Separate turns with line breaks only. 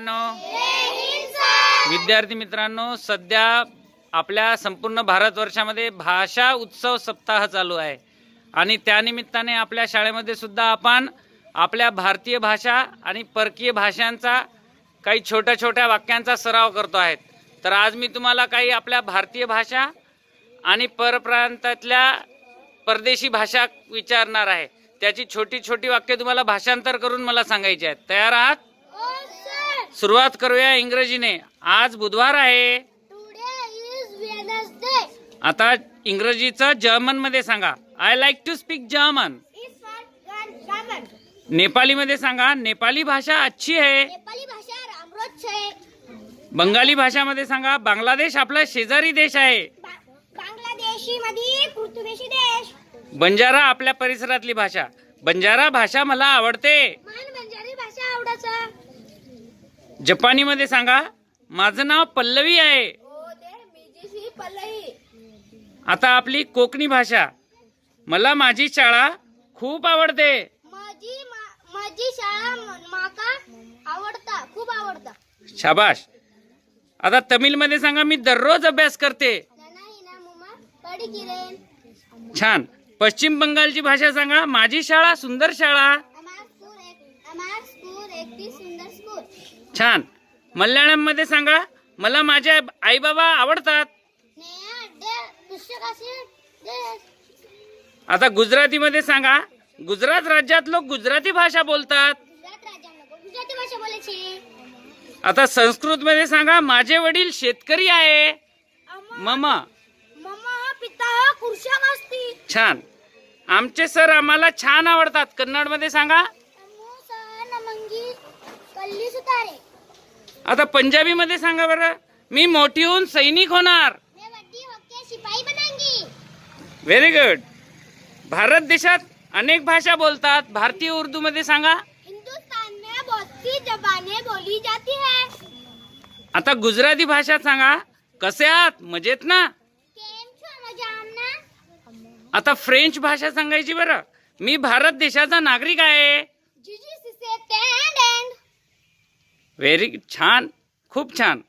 मित्रांनो. विद्यार्थी मित्रांनो सध्या आपल्या संपूर्ण भारतवर्षामध्ये भाषा उत्सव सप्ताह चालू आहे. आणि त्यानिमित्ताने आपल्या शाळेमध्ये सुद्धा आपण आपल्या भारतीय भाषा आणि परकीय भाषांचा काही छोट्या छोट्या वाक्यांचा सराव करतो आहेत तर आज मी तुम्हाला काही आपल्या भारतीय भाषा आणि परप्रांतातल्या परदेशी भाषा विचारणार आहे. त्याची छोटी छोटी वाक्य तुम्हाला भाषांतर करून मला सांगायची आहेत. तयार आहात? सुरुवात करूया इंग्रजीने. आज बुधवार आहे. आता इंग्रजीचं जर्मनमध्ये सांगा. I like to speak German नेपालीमध्ये सांगा. नेपाली भाषा अच्छी आहे
नेपाली भाषा
बंगाली भाषामध्ये सांगा. बांगलादेश आपला शेजारी देश आहे.
मध्ये देश.
बंजारा आपल्या परिसरातली भाषा. बंजारा भाषा मला आवडते.
भाषा आवडाचा
जपानीमध्ये सांगा माझं नाव पल्लवी आहे. आता आपली कोकणी भाषा. मला माझी शाळा खूप आवडते.
माझी मा- माझी शाळा म- माका आवडता खूप आवडता.
शाबाश. आता तमिळमध्ये सांगा मी दररोज अभ्यास करते. छान. पश्चिम बंगालची भाषा सांगा माझी शाळा सुंदर शाळा. छान. मल्याळममध्ये सांगा मला माझे आई बाबा आवडतात.
आता गुजराती मध्ये
आता गुजरातीमध्ये सांगा गुजरात राज्यात लोक गुजराती भाषा बोलतात. आता संस्कृत मध्ये सांगा माझे वडील शेतकरी आहे. ममा.
पिता
छान. आमचे सर आम्हाला छान आवडतात. कन्नडमध्ये सांगा
सुतारे
आता पंजाबी मध्ये सांगा बरं. मी मोठी होऊन सैनिक होणार.
मैं बड्डी होके सिपाही बनांगी.
व्हेरी गुड भारत देशात अनेक भाषा बोलतात. भारतीय उर्दू मध्ये सांगा.
हिंदुस्तान में बहुत सी जबानें बोली जाती है.
आता गुजराती भाषा सांगा. कसे आहात? मजेत ना?
केम छो मजामना
आता फ्रेंच भाषा सांगायची बरं. मी भारत देशाचा नागरिक आहे. व्हेरी छान खूप छान.